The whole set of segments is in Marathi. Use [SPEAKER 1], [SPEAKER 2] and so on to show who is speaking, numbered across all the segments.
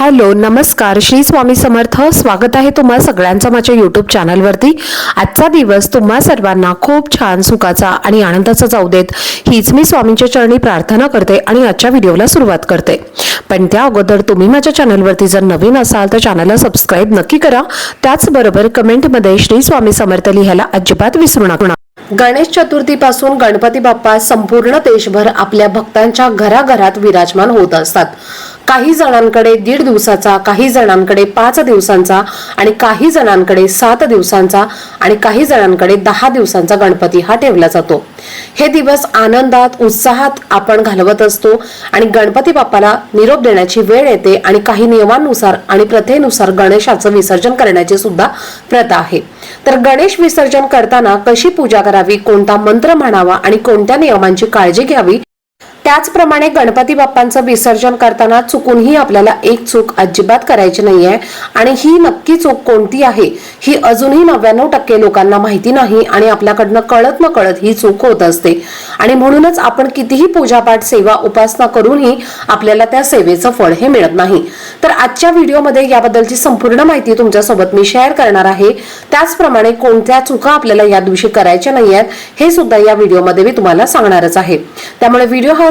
[SPEAKER 1] हॅलो नमस्कार. श्री स्वामी समर्थ. स्वागत आहे तुम्हा सगळ्यांचं माझ्या यूट्यूब चॅनलवरती आजचा दिवस तुम्हा सर्वांना खूप छान सुखाचा आणि आनंदाचा जाऊ देत. हीच मी स्वामींच्या चरणी प्रार्थना करते आणि आजच्या व्हिडिओला सुरुवात करते. पण त्या अगोदर तुम्ही माझ्या चॅनलवरती जर नवीन असाल तर चॅनलला सबस्क्राईब नक्की करा. त्याचबरोबर कमेंटमध्ये श्री स्वामी समर्थ लिहायला अजिबात विसरू नका. गणेश चतुर्थीपासून गणपती बाप्पा संपूर्ण देशभर आपल्या भक्तांच्या घराघरात विराजमान होत असतात. काही जणांकडे दीड दिवसाचा काही जणांकडे पाच दिवसांचा आणि काही जणांकडे सात दिवसांचा आणि काही जणांकडे दहा दिवसांचा गणपती हा ठेवला जातो. हे दिवस आनंदात उत्साहात आपण घालवत असतो आणि गणपती बाप्पाला निरोप देण्याची वेळ येते आणि काही नियमानुसार आणि प्रथेनुसार गणेशाचं विसर्जन करण्याची सुद्धा प्रथा आहे. तर गणेश विसर्जन करताना कशी पूजा करावी कोणता मंत्र म्हणावा आणि कोणत्या नियमांची काळजी घ्यावी त्याचप्रमाणे गणपती बाप्पांचं विसर्जन करताना चुकूनही आपल्याला एक चूक अजिबात करायची नाहीये. आणि ही नक्की चूक कोणती आहे ही अजूनही नव्याण्णव टक्के लोकांना माहिती नाही आणि आपल्याकडनं कळत न कळत ही चूक होत असते. आणि म्हणूनच आपण कितीही पूजापाठ सेवा उपासना करूनही आपल्याला त्या सेवेचं फळ हे मिळत नाही. तर आजच्या व्हिडिओमध्ये याबद्दलची संपूर्ण माहिती तुमच्यासोबत मी शेअर करणार आहे. त्याचप्रमाणे कोणत्या चुका आपल्याला या दिवशी करायच्या नाही आहेत हे सुद्धा या व्हिडिओमध्ये मी तुम्हाला सांगणारच आहे. त्यामुळे व्हिडिओ हा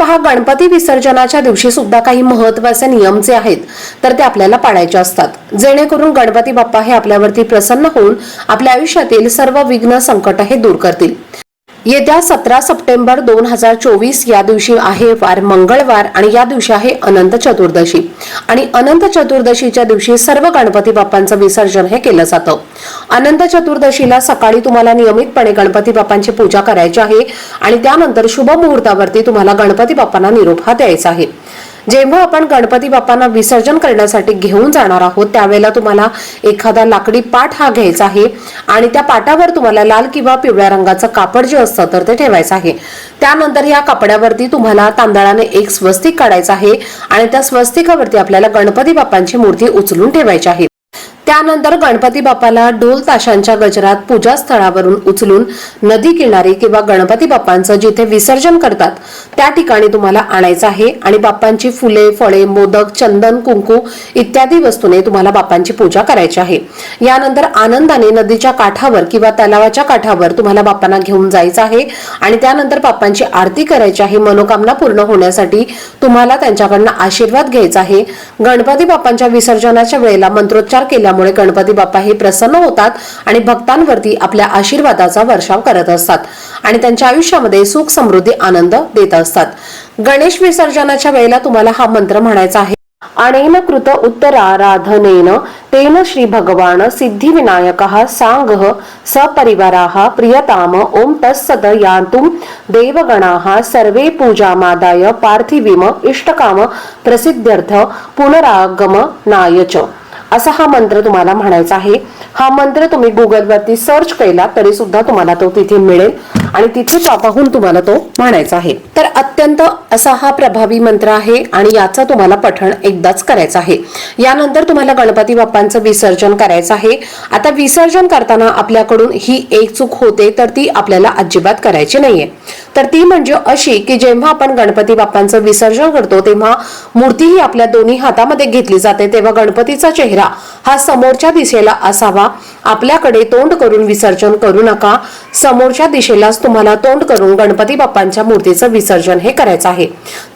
[SPEAKER 1] पहा गणपती विसर्जनाच्या दिवशी सुद्धा काही महत्त्वाचे नियम जे आहेत तर ते आपल्याला पाळायचे असतात. जेणेकरून गणपती बाप्पा हे आपल्यावरती प्रसन्न होऊन आपल्या आयुष्यातील सर्व विघ्न संकट हे दूर करतील. येत्या सतरा सप्टेंबर दोन हजार चोवीस या दिवशी आहे वार मंगळवार आणि या दिवशी आहे अनंत चतुर्दशी. आणि अनंत चतुर्दशीच्या दिवशी सर्व गणपती बाप्पांचं विसर्जन हे केलं जातं. अनंत चतुर्दशीला सकाळी तुम्हाला नियमितपणे गणपती बाप्पांची पूजा करायची आहे आणि त्यानंतर शुभ मुहूर्तावरती तुम्हाला गणपती बाप्पांना निरोप हा द्यायचा आहे. जेव्हा आपण गणपती बाप्पांना विसर्जन करण्यासाठी घेऊन जाणार आहोत त्यावेळेला तुम्हाला एखादा लाकडी पाठ हा घ्यायचा आहे आणि त्या पाटावर तुम्हाला लाल किंवा पिवळ्या रंगाचं कापड जे असतं तर ते ठेवायचं आहे. त्यानंतर या कपड्यावरती तुम्हाला तांदळाने एक स्वस्तिक काढायचं आहे आणि त्या स्वस्तिकावरती आपल्याला गणपती बाप्पांची मूर्ती उचलून ठेवायची आहे. त्यानंतर गणपती बाप्पाला ढोल ताशांच्या गजरात पूजा स्थळावरून उचलून नदी किनारी किंवा गणपती बाप्पांचं जिथे विसर्जन करतात त्या ठिकाणी तुम्हाला आणायचं आहे आणि बाप्पांची फुले फळे मोदक चंदन कुंकू इत्यादी वस्तूने तुम्हाला बाप्पांची पूजा करायची आहे. यानंतर आनंदाने नदीच्या काठावर किंवा तलावाच्या काठावर तुम्हाला बाप्पांना घेऊन जायचं आहे आणि त्यानंतर बाप्पांची आरती करायची आहे. मनोकामना पूर्ण होण्यासाठी तुम्हाला त्यांच्याकडनं आशीर्वाद घ्यायचा आहे. गणपती बाप्पांच्या विसर्जनाच्या वेळेला मंत्रोच्चार केला केल्यामुळे गणपती बाप्पा हे प्रसन्न होतात आणि भक्तांवरती आपल्या आशीर्वादाचा वर्षाव करत असतात आणि त्यांच्या आयुष्यामध्ये सुख समृद्धी आनंद देत असतात. गणेश विसर्जनाच्या वेळेला तुम्हाला हा मंत्र म्हणायचा आहे. अनेन कृत उत्तराराधनेन तेन श्री भगवान सिद्धिविनायक सांग सपरिवारा प्रियताम ओम तत्सत यान्तुम देवगणा सर्वे पूजामादाय पार्थिवीम इष्टकाम प्रसिद्ध्यर्थ पुनरागम नायच असा हा मंत्र तुम्हाला म्हणायचा आहे. हा मंत्र तुम्ही गुगलवरती सर्च केला तरी सुद्धा तुम्हाला तो तिथे मिळेल आणि तिथे पाहून तुम्हाला तो म्हणायचा आहे. तर अत्यंत असा हा प्रभावी मंत्र आहे आणि याचं तुम्हाला पठण एकदाच करायचं आहे. यानंतर तुम्हाला गणपती बाप्पांचं विसर्जन करायचं आहे. आता विसर्जन करताना आपल्याकडून ही एक चूक होते तर ती आपल्याला अजिबात करायची नाहीये. तर ती म्हणजे अशी की जेव्हा आपण गणपती बाप्पांचं विसर्जन करतो तेव्हा मूर्ती ही आपल्या दोन्ही हातामध्ये घेतली जाते तेव्हा गणपतीचा चेहरा हा समोरच्या दिशेला असावा. आपल्याकडे तोंड करून विसर्जन करू नका. समोरच्या दिशेलाच तुम्हाला तोंड करून गणपती बाप्पांच्या मूर्तीचं विसर्जन हे करायचं आहे.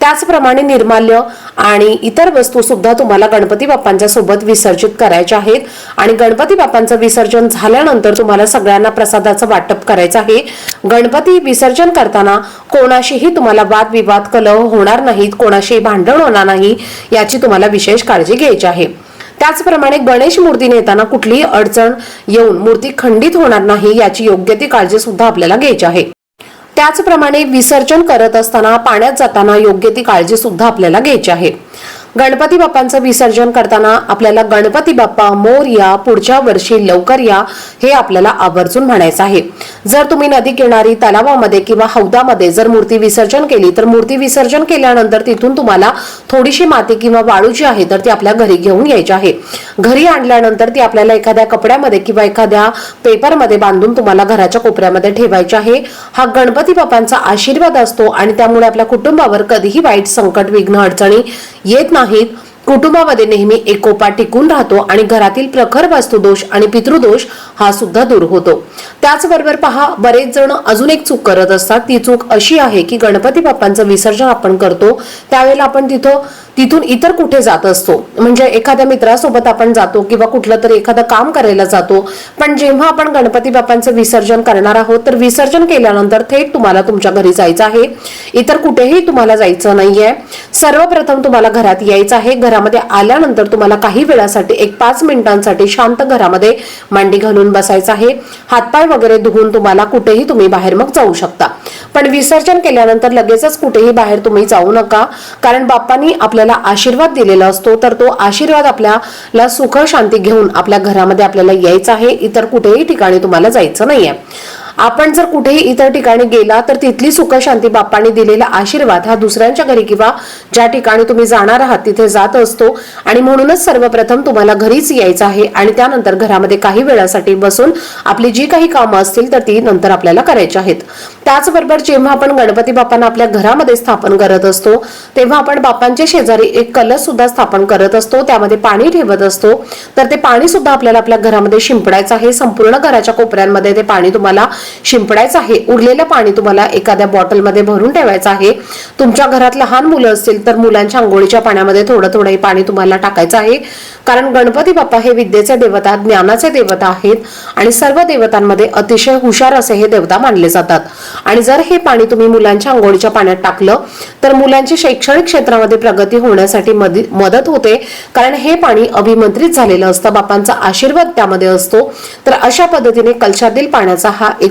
[SPEAKER 1] त्याचप्रमाणे निर्माल्य आणि इतर वस्तू सुद्धा तुम्हाला गणपती बाप्पांच्या सोबत विसर्जित करायच्या आहेत. आणि गणपती बाप्पांचं विसर्जन झाल्यानंतर तुम्हाला सगळ्यांना प्रसादाचं वाटप करायचं आहे. गणपती विसर्जन करताना कोणाशीही तुम्हाला वादविवाद कलह होणार नाहीत कोणाशी भांडण होणार नाही याची तुम्हाला विशेष काळजी घ्यायची आहे. त्याचप्रमाणे गणेश मूर्ती नेताना कुठलीही अडचण येऊन मूर्ती खंडित होणार नाही याची योग्य ती काळजी सुद्धा आपल्याला घ्यायची आहे. त्याचप्रमाणे विसर्जन करत असताना पाण्यात जाताना योग्य ती काळजी सुद्धा आपल्याला घ्यायची आहे. गणपती बाप्पांचं विसर्जन करताना आपल्याला गणपती बाप्पा मोर या पुढच्या वर्षी लवकर या हे आपल्याला आवर्जून म्हणायचं आहे. जर तुम्ही नदी किनारी तलावामध्ये किंवा हौदामध्ये जर मूर्ती विसर्जन केली तर मूर्ती विसर्जन केल्यानंतर तिथून तुम्हाला थोडीशी माती किंवा वाळू जी आहे तर ती आपल्या घरी घेऊन यायची आहे. घरी आणल्यानंतर ती आपल्याला एखाद्या कपड्यामध्ये किंवा एखाद्या पेपरमध्ये बांधून तुम्हाला घराच्या कोपऱ्यामध्ये ठेवायची आहे. हा गणपती बाप्पांचा आशीर्वाद असतो आणि त्यामुळे आपल्या कुटुंबावर कधीही वाईट संकट विघ्न अडचणी येत नाही. आहेत. कुटुंबामध्ये नेहमी एकोपा टिकून राहतो आणि घरातील प्रखर वास्तुदोष आणि पितृदोष हा सुद्धा दूर होतो. त्याचबरोबर पहा बरेच जण अजून एक चूक करत असतात. ती चूक अशी आहे की गणपती बाप्पांचं विसर्जन आपण करतो त्यावेळेला आपण तिथं तिथून इतर कुठे जात असतो. म्हणजे एखाद्या मित्रासोबत आपण जातो किंवा कुठलं तरी एखादं काम करायला जातो. पण जेव्हा आपण गणपती बाप्पांचं विसर्जन करणार आहोत तर विसर्जन केल्यानंतर थेट तुम्हाला तुमच्या घरी जायचं आहे. इतर कुठेही तुम्हाला जायचं नाहीये. सर्वप्रथम तुम्हाला घरात यायचं आहे. घरामध्ये आल्यानंतर तुम्हाला काही वेळासाठी एक पाच मिनिटांसाठी शांत घरामध्ये मांडी घालून बसायचं आहे. हातपाय वगैरे धुवून तुम्हाला कुठेही तुम्ही बाहेर मग जाऊ शकता. पण विसर्जन केल्यानंतर लगेचच कुठेही बाहेर तुम्ही जाऊ नका. कारण बाप्पांनी आपल्याला आशीर्वाद दिलेला असतो तर तो आशीर्वाद आपल्याला सुख शांती घेऊन आपल्या घरामध्ये आपल्याला यायचं आहे. इतर कुठेही ठिकाणी तुम्हाला जायचं नाहीये. आपण जर कुठेही इतर ठिकाणी गेला तर तिथली सुखशांती बाप्पांनी दिलेला आशीर्वाद हा दुसऱ्यांच्या घरी किंवा ज्या ठिकाणी तुम्ही जाणार आहात तिथे जात असतो. आणि म्हणूनच सर्वप्रथम तुम्हाला घरीच यायचं आहे आणि त्यानंतर घरामध्ये काही वेळासाठी बसून आपली जी काही कामं असतील तर ती नंतर आपल्याला करायची आहेत. त्याचबरोबर जेव्हा आपण गणपती बाप्पांना आपल्या घरामध्ये स्थापन करत असतो तेव्हा आपण बाप्पांच्या शेजारी एक कलश सुद्धा स्थापन करत असतो. त्यामध्ये पाणी ठेवत असतो. तर ते पाणी सुद्धा आपल्याला आपल्या घरामध्ये शिंपडायचं आहे. संपूर्ण घराच्या कोपऱ्यांमध्ये ते पाणी तुम्हाला शिंपडायचं आहे. उरलेलं पाणी तुम्हाला एखाद्या बॉटलमध्ये भरून ठेवायचं आहे. तुमच्या घरात लहान मुलं असतील तर मुलांच्या आंघोळीच्या पाण्यामध्ये थोडं थोडं पाणी तुम्हाला टाकायचं आहे. कारण गणपती बाप्पा हे विद्येचे देवता ज्ञानाचे देवता आहेत आणि सर्व देवतांमध्ये अतिशय हुशार असे हे देवता मानले जातात. आणि जर हे पाणी तुम्ही मुलांच्या आंघोळीच्या पाण्यात टाकलं तर मुलांची शैक्षणिक क्षेत्रामध्ये प्रगती होण्यासाठी मदत होते. कारण हे पाणी अभिमंत्रित झालेलं असतं बापांचा आशीर्वाद त्यामध्ये असतो. तर अशा पद्धतीने कलशातील पाण्याचा हा